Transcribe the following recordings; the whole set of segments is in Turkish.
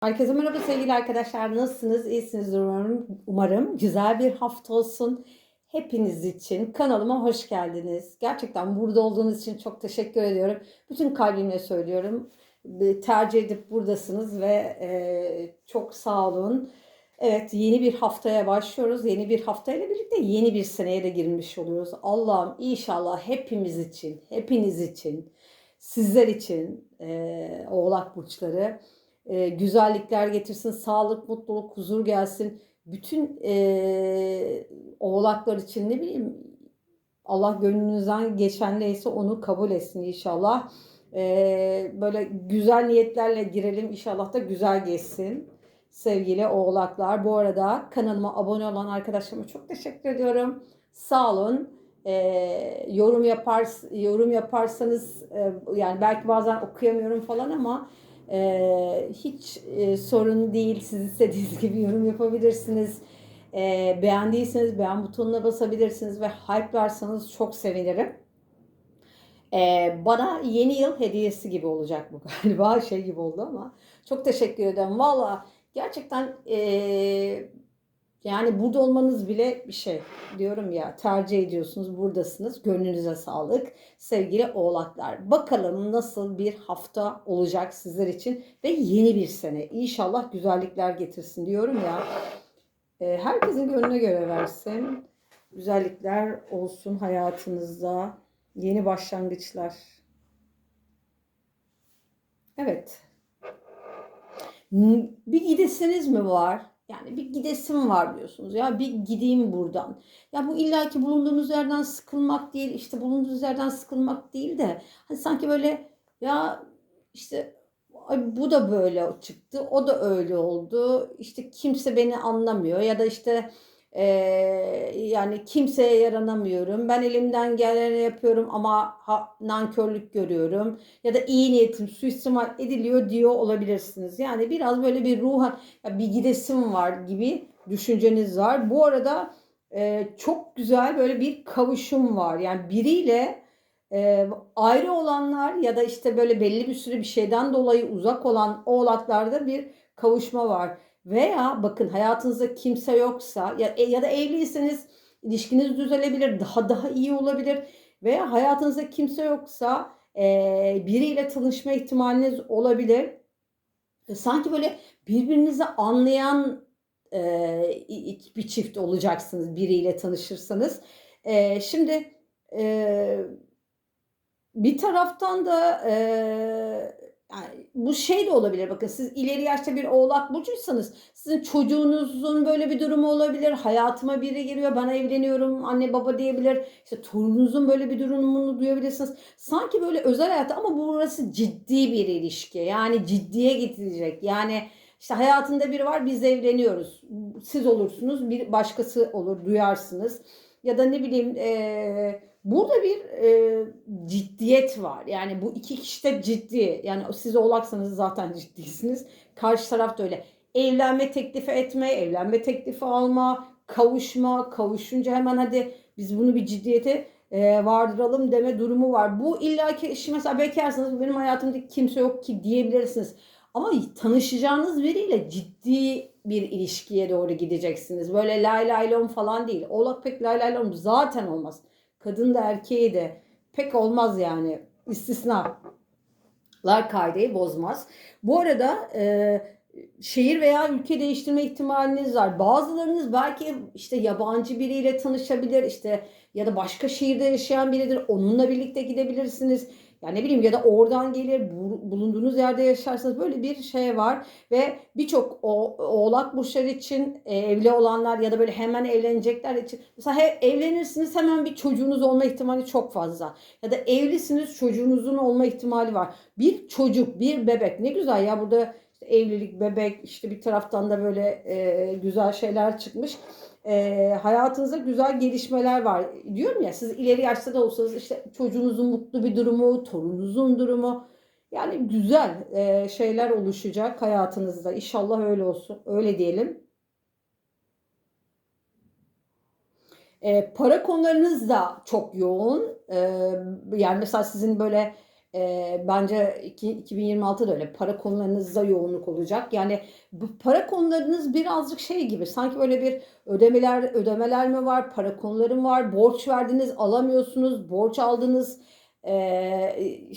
Herkese merhaba sevgili arkadaşlar. Nasılsınız? İyisiniz umarım. Umarım güzel bir hafta olsun. Hepiniz için kanalıma hoş geldiniz. Gerçekten burada olduğunuz için çok teşekkür ediyorum. Bütün kalbimle söylüyorum. Tercih edip buradasınız ve e, çok sağ olun. Evet yeni bir haftaya başlıyoruz. Yeni bir haftayla birlikte yeni bir seneye de girmiş oluyoruz. Allah'ım inşallah hepimiz için, hepiniz için, sizler için e, oğlak burçları e, güzellikler getirsin, sağlık, mutluluk, huzur gelsin. Bütün e, oğlaklar için ne bileyim Allah gönlünüzden geçen neyse onu kabul etsin inşallah. E, böyle güzel niyetlerle girelim inşallah da güzel geçsin. Sevgili oğlaklar. Bu arada kanalıma abone olan arkadaşlarıma çok teşekkür ediyorum. Sağ olun. E, yorum yapar yorum yaparsanız e, yani belki bazen okuyamıyorum falan ama ee, hiç e, sorun değil. Siz istediğiniz gibi yorum yapabilirsiniz. Ee, beğendiyseniz beğen butonuna basabilirsiniz ve hype'larsanız çok sevinirim. Ee, bana yeni yıl hediyesi gibi olacak bu galiba. Şey gibi oldu ama. Çok teşekkür ederim. Valla gerçekten e, yani burada olmanız bile bir şey. Diyorum ya tercih ediyorsunuz buradasınız. Gönlünüze sağlık. Sevgili oğlaklar bakalım nasıl bir hafta olacak sizler için ve yeni bir sene. İnşallah güzellikler getirsin diyorum ya. Ee, herkesin gönlüne göre versin. Güzellikler olsun hayatınızda. Yeni başlangıçlar. Evet. Bir gidesiniz mi var yani bir gidesim var diyorsunuz. Ya bir gideyim buradan. Ya bu illaki bulunduğunuz yerden sıkılmak değil. işte bulunduğunuz yerden sıkılmak değil de hani sanki böyle ya işte bu da böyle çıktı. O da öyle oldu. İşte kimse beni anlamıyor ya da işte ee, yani kimseye yaranamıyorum. Ben elimden geleni yapıyorum ama ha, nankörlük görüyorum. Ya da iyi niyetim suistimal ediliyor diyor olabilirsiniz. Yani biraz böyle bir ruhan ya bir gidesim var gibi düşünceniz var. Bu arada e, çok güzel böyle bir kavuşum var. Yani biriyle e, ayrı olanlar ya da işte böyle belli bir süre bir şeyden dolayı uzak olan oğlaklarda bir kavuşma var. Veya bakın hayatınızda kimse yoksa ya, e, ya da evliyseniz ilişkiniz düzelebilir, daha daha iyi olabilir. Veya hayatınızda kimse yoksa e, biriyle tanışma ihtimaliniz olabilir. E, sanki böyle birbirinizi anlayan e, bir çift olacaksınız biriyle tanışırsanız. E, şimdi e, bir taraftan da e, yani bu şey de olabilir bakın siz ileri yaşta bir oğlak burcuysanız sizin çocuğunuzun böyle bir durumu olabilir. Hayatıma biri giriyor ben evleniyorum anne baba diyebilir. İşte torununuzun böyle bir durumunu duyabilirsiniz. Sanki böyle özel hayatta ama burası ciddi bir ilişki. Yani ciddiye getirecek. Yani işte hayatında biri var biz evleniyoruz. Siz olursunuz bir başkası olur duyarsınız. Ya da ne bileyim eee Burada bir e, ciddiyet var. Yani bu iki kişi de ciddi. Yani siz oğlaksanız zaten ciddisiniz. Karşı taraf da öyle. Evlenme teklifi etme, evlenme teklifi alma, kavuşma, kavuşunca hemen hadi biz bunu bir ciddiyete e, vardıralım deme durumu var. Bu illaki işi mesela bekarsanız benim hayatımda kimse yok ki diyebilirsiniz. Ama tanışacağınız biriyle ciddi bir ilişkiye doğru gideceksiniz. Böyle lay lay lom falan değil. Oğlak pek lay lay lom zaten olmaz. Kadın da erkeği de pek olmaz yani. İstisnalar kaideyi bozmaz. Bu arada e, şehir veya ülke değiştirme ihtimaliniz var. Bazılarınız belki işte yabancı biriyle tanışabilir işte ya da başka şehirde yaşayan biridir. Onunla birlikte gidebilirsiniz. Yani ne bileyim ya da oradan gelir bulunduğunuz yerde yaşarsanız böyle bir şey var ve birçok oğlak burçları için e, evli olanlar ya da böyle hemen evlenecekler için mesela he, evlenirsiniz hemen bir çocuğunuz olma ihtimali çok fazla ya da evlisiniz çocuğunuzun olma ihtimali var. Bir çocuk bir bebek ne güzel ya burada işte evlilik bebek işte bir taraftan da böyle e, güzel şeyler çıkmış e, hayatınızda güzel gelişmeler var. Diyorum ya siz ileri yaşta da olsanız işte çocuğunuzun mutlu bir durumu, torununuzun durumu yani güzel e, şeyler oluşacak hayatınızda. İnşallah öyle olsun. Öyle diyelim. E, para konularınız da çok yoğun. E, yani mesela sizin böyle e, bence iki- 2026'da öyle para konularınızda yoğunluk olacak. Yani bu para konularınız birazcık şey gibi sanki böyle bir ödemeler ödemeler mi var, para konuları mı var, borç verdiniz alamıyorsunuz, borç aldınız e,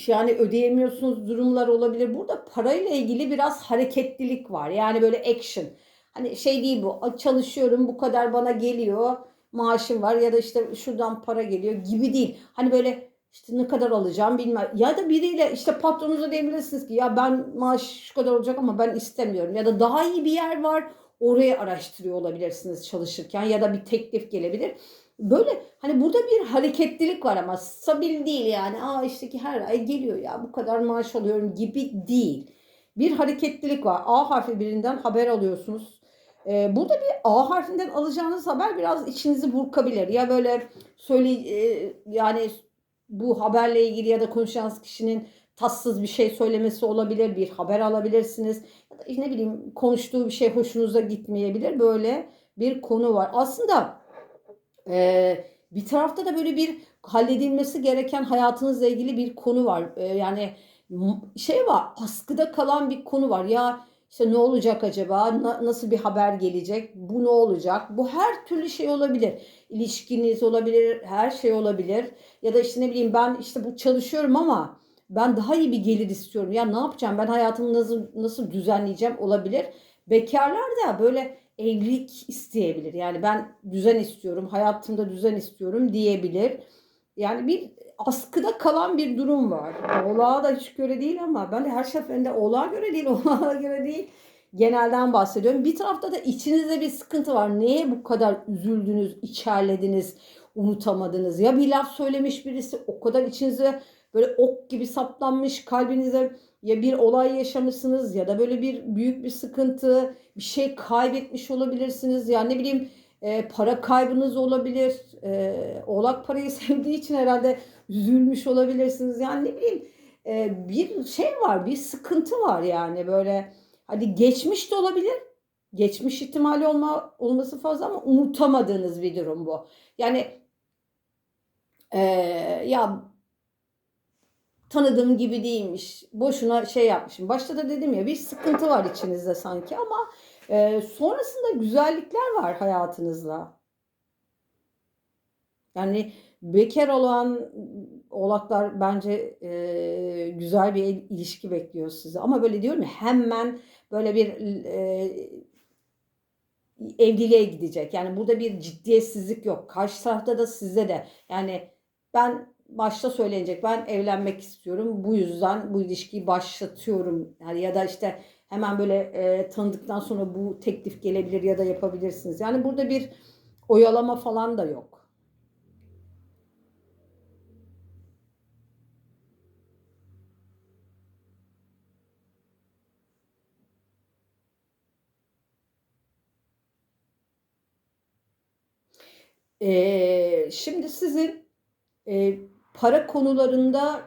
yani ödeyemiyorsunuz durumlar olabilir. Burada parayla ilgili biraz hareketlilik var. Yani böyle action. Hani şey değil bu "A, çalışıyorum bu kadar bana geliyor maaşım var ya da işte şuradan para geliyor gibi değil. Hani böyle işte ne kadar alacağım bilmem. Ya da biriyle işte patronunuza diyebilirsiniz ki ya ben maaş şu kadar olacak ama ben istemiyorum. Ya da daha iyi bir yer var orayı araştırıyor olabilirsiniz çalışırken ya da bir teklif gelebilir. Böyle hani burada bir hareketlilik var ama stabil değil yani. Aa işte ki her ay geliyor ya bu kadar maaş alıyorum gibi değil. Bir hareketlilik var. A harfi birinden haber alıyorsunuz. Ee, burada bir A harfinden alacağınız haber biraz içinizi burkabilir. Ya böyle söyle e, yani bu haberle ilgili ya da konuşacağınız kişinin tatsız bir şey söylemesi olabilir. Bir haber alabilirsiniz. Ya da ne bileyim konuştuğu bir şey hoşunuza gitmeyebilir. Böyle bir konu var. Aslında ee, bir tarafta da böyle bir halledilmesi gereken hayatınızla ilgili bir konu var. Ee, yani şey var, askıda kalan bir konu var. Ya işte ne olacak acaba? Na- nasıl bir haber gelecek? Bu ne olacak? Bu her türlü şey olabilir. İlişkiniz olabilir, her şey olabilir. Ya da işte ne bileyim ben işte bu çalışıyorum ama ben daha iyi bir gelir istiyorum. Ya ne yapacağım? Ben hayatımı nasıl nasıl düzenleyeceğim olabilir. Bekarlar da böyle evlilik isteyebilir. Yani ben düzen istiyorum, hayatımda düzen istiyorum diyebilir. Yani bir askıda kalan bir durum var. Oğlağa da hiç göre değil ama ben de her seferinde oğlağa göre değil, oğlağa göre değil. Genelden bahsediyorum. Bir tarafta da içinizde bir sıkıntı var. Neye bu kadar üzüldünüz, içerlediniz, unutamadınız? Ya bir laf söylemiş birisi o kadar içinize böyle ok gibi saplanmış kalbinize ya bir olay yaşamışsınız ya da böyle bir büyük bir sıkıntı, bir şey kaybetmiş olabilirsiniz. Ya ne bileyim e, para kaybınız olabilir. E, oğlak parayı sevdiği için herhalde üzülmüş olabilirsiniz. Yani ne bileyim e, bir şey var, bir sıkıntı var yani böyle. Hadi geçmiş de olabilir. Geçmiş ihtimali olma, olması fazla ama unutamadığınız bir durum bu. Yani e, ya tanıdığım gibi değilmiş. Boşuna şey yapmışım. Başta da dedim ya bir sıkıntı var içinizde sanki ama e, sonrasında güzellikler var hayatınızda. Yani bekar olan oğlaklar bence e, güzel bir ilişki bekliyor sizi. Ama böyle diyorum ya hemen böyle bir e, evliliğe gidecek. Yani burada bir ciddiyetsizlik yok. Karşı tarafta da sizde de. Yani ben başta söylenecek ben evlenmek istiyorum. Bu yüzden bu ilişkiyi başlatıyorum. Yani ya da işte hemen böyle e, tanıdıktan sonra bu teklif gelebilir ya da yapabilirsiniz. Yani burada bir oyalama falan da yok. Ee, şimdi sizin e, para konularında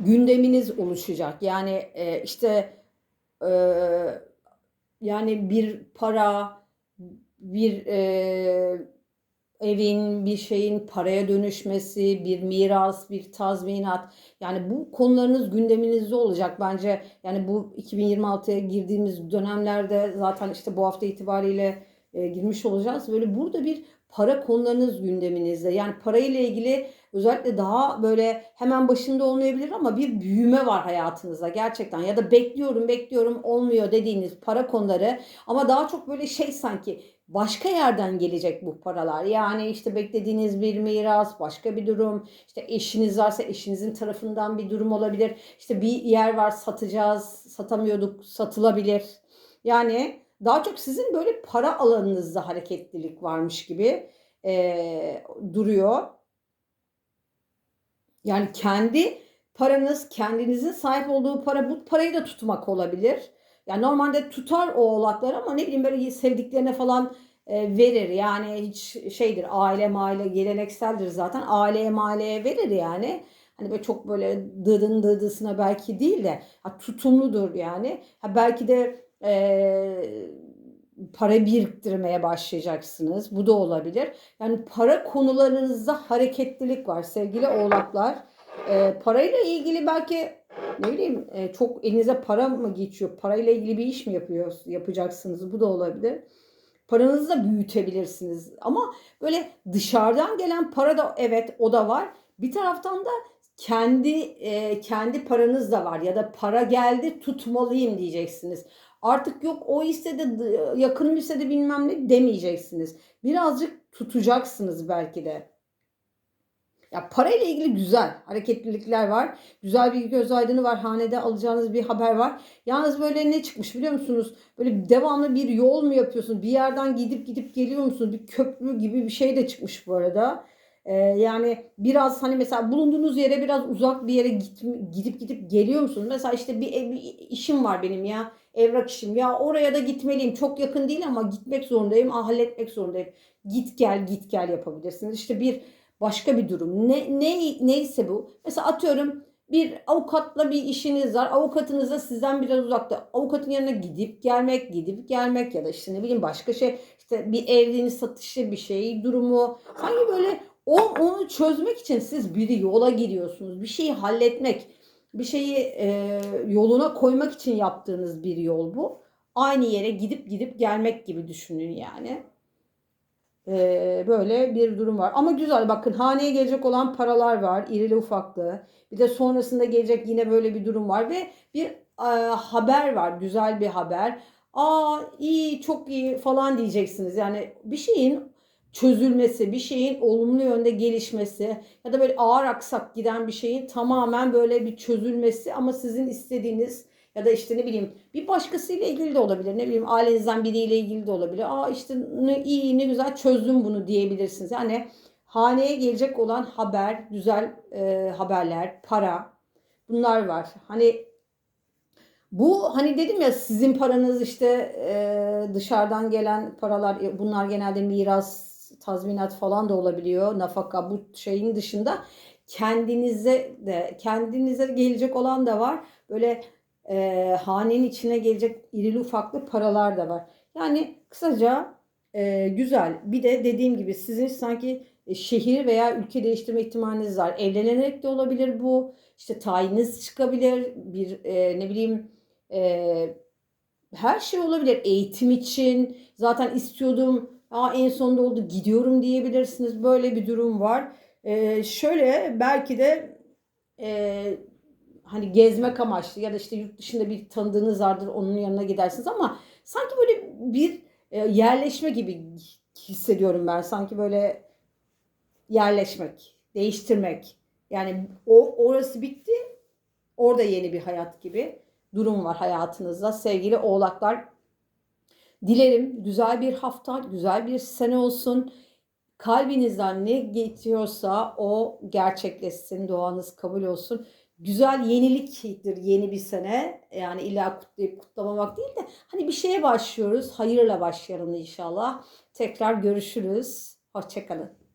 gündeminiz oluşacak. Yani e, işte yani bir para, bir e, evin, bir şeyin paraya dönüşmesi, bir miras, bir tazminat. Yani bu konularınız gündeminizde olacak bence. Yani bu 2026'ya girdiğimiz dönemlerde zaten işte bu hafta itibariyle e, girmiş olacağız. Böyle burada bir para konularınız gündeminizde. Yani parayla ilgili özellikle daha böyle hemen başında olmayabilir ama bir büyüme var hayatınızda gerçekten. Ya da bekliyorum bekliyorum olmuyor dediğiniz para konuları ama daha çok böyle şey sanki başka yerden gelecek bu paralar. Yani işte beklediğiniz bir miras, başka bir durum, işte eşiniz varsa eşinizin tarafından bir durum olabilir. İşte bir yer var satacağız, satamıyorduk, satılabilir. Yani daha çok sizin böyle para alanınızda hareketlilik varmış gibi e, duruyor. Yani kendi paranız, kendinizin sahip olduğu para, bu parayı da tutmak olabilir. Yani normalde tutar o oğlaklar ama ne bileyim böyle sevdiklerine falan verir. Yani hiç şeydir aile maile gelenekseldir zaten. Aileye maileye verir yani. Hani böyle çok böyle dıdın dıdısına belki değil de ha, tutumludur yani. Ha, belki de e, para biriktirmeye başlayacaksınız. Bu da olabilir. Yani para konularınızda hareketlilik var sevgili oğlaklar. e, parayla ilgili belki ne bileyim e, çok elinize para mı geçiyor? Parayla ilgili bir iş mi yapıyor, yapacaksınız? Bu da olabilir. Paranızı da büyütebilirsiniz. Ama böyle dışarıdan gelen para da evet o da var. Bir taraftan da kendi e, kendi paranız da var ya da para geldi tutmalıyım diyeceksiniz. Artık yok o hissede d- yakın hissede bilmem ne demeyeceksiniz. Birazcık tutacaksınız belki de. Ya parayla ilgili güzel hareketlilikler var. Güzel bir göz aydını var. Hanede alacağınız bir haber var. Yalnız böyle ne çıkmış biliyor musunuz? Böyle devamlı bir yol mu yapıyorsunuz? Bir yerden gidip gidip geliyor musunuz? Bir köprü gibi bir şey de çıkmış bu arada. Ee, yani biraz hani mesela bulunduğunuz yere biraz uzak bir yere git, gidip gidip geliyor musunuz? Mesela işte bir, bir işim var benim ya. Evrak işim. Ya oraya da gitmeliyim. Çok yakın değil ama gitmek zorundayım. Ah, halletmek zorundayım. Git gel git gel yapabilirsiniz. İşte bir başka bir durum. Ne, ne neyse bu. Mesela atıyorum bir avukatla bir işiniz var. Avukatınız da sizden biraz uzakta. Avukatın yanına gidip gelmek, gidip gelmek ya da işte ne bileyim başka şey. işte bir evliliğini satışı bir şey durumu. Sanki böyle o, onu çözmek için siz bir yola giriyorsunuz. Bir şeyi halletmek, bir şeyi e, yoluna koymak için yaptığınız bir yol bu. Aynı yere gidip gidip gelmek gibi düşünün yani. Ee, böyle bir durum var. Ama güzel bakın haneye gelecek olan paralar var. irili ufaklı. Bir de sonrasında gelecek yine böyle bir durum var. Ve bir e, haber var. Güzel bir haber. Aa iyi çok iyi falan diyeceksiniz. Yani bir şeyin çözülmesi, bir şeyin olumlu yönde gelişmesi ya da böyle ağır aksak giden bir şeyin tamamen böyle bir çözülmesi ama sizin istediğiniz ya da işte ne bileyim bir başkasıyla ilgili de olabilir. Ne bileyim ailenizden biriyle ilgili de olabilir. Aa işte ne iyi ne güzel çözdüm bunu diyebilirsiniz. Yani haneye gelecek olan haber, güzel e, haberler, para bunlar var. Hani bu hani dedim ya sizin paranız işte e, dışarıdan gelen paralar bunlar genelde miras, tazminat falan da olabiliyor. Nafaka bu şeyin dışında kendinize de kendinize gelecek olan da var. Böyle e, hanenin içine gelecek irili ufaklı paralar da var. Yani kısaca e, güzel. Bir de dediğim gibi sizin sanki e, şehir veya ülke değiştirme ihtimaliniz var. Evlenerek de olabilir bu. İşte tayiniz çıkabilir. Bir e, ne bileyim e, her şey olabilir. Eğitim için zaten istiyordum. Aa, en sonunda oldu gidiyorum diyebilirsiniz. Böyle bir durum var. E, şöyle belki de e, hani gezmek amaçlı ya da işte yurt dışında bir tanıdığınız vardır onun yanına gidersiniz ama sanki böyle bir e, yerleşme gibi hissediyorum ben. Sanki böyle yerleşmek, değiştirmek. Yani o orası bitti. Orada yeni bir hayat gibi durum var hayatınızda. Sevgili oğlaklar dilerim güzel bir hafta, güzel bir sene olsun. Kalbinizden ne geçiyorsa o gerçekleşsin, duanız kabul olsun güzel yeniliktir yeni bir sene. Yani illa kutlayıp kutlamamak değil de hani bir şeye başlıyoruz. Hayırla başlayalım inşallah. Tekrar görüşürüz. Hoşçakalın.